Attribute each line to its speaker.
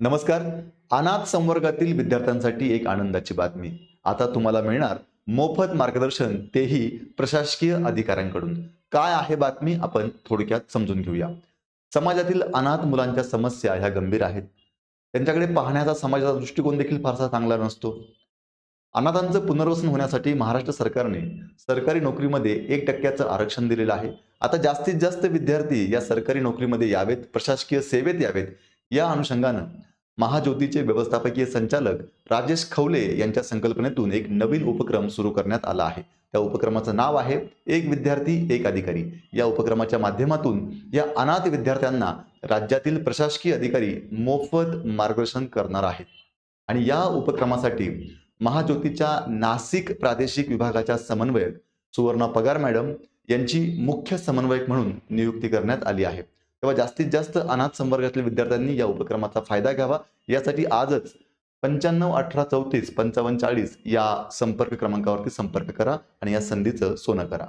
Speaker 1: नमस्कार. अनाथ संवर्गातील विद्यार्थ्यांसाठी एक आनंदाची बातमी. आता तुम्हाला मिळणार मोफत मार्गदर्शन तेही प्रशासकीय अधिकाऱ्यांकडून. काय आहे बातमी? आपण थोडक्यात समजून घेऊया. समाजातील अनाथ मुलांच्या समस्या ह्या गंभीर आहेत. त्यांच्याकडे पाहण्याचा समाजाचा दृष्टिकोन देखील फारसा चांगला नसतो. अनाथांचं पुनर्वसन होण्यासाठी महाराष्ट्र सरकारने सरकारी नोकरीमध्ये एक टक्क्याचं आरक्षण दिलेलं आहे. आता जास्तीत जास्त विद्यार्थी या सरकारी नोकरीमध्ये यावेत प्रशासकीय सेवेत यावेत. या अनुषंगानं महाज्योतीचे व्यवस्थापकीय संचालक राजेश खवले यांच्या संकल्पनेतून एक नवीन उपक्रम सुरू करण्यात आला आहे. त्या उपक्रमाचं नाव आहे एक विद्यार्थी एक अधिकारी. या उपक्रमाच्या माध्यमातून या अनाथ विद्यार्थ्यांना राज्यातील प्रशासकीय अधिकारी मोफत मार्गदर्शन करणार आहेत. आणि या उपक्रमासाठी महाज्योतीच्या नाशिक प्रादेशिक विभागाच्या समन्वयक सुवर्णा पगार मॅडम यांची मुख्य समन्वयक म्हणून नियुक्ती करण्यात आली आहे. तेव्हा जास्तीत जास्त अनाथ संवर्गातील विद्यार्थ्यांनी या उपक्रमाचा फायदा घ्यावा. यासाठी आजच पंच्याण्णव अठरा चौतीस पंचावन्न चाळीस या संपर्क क्रमांकावरती संपर्क करा आणि या संधीचं सोनं करा.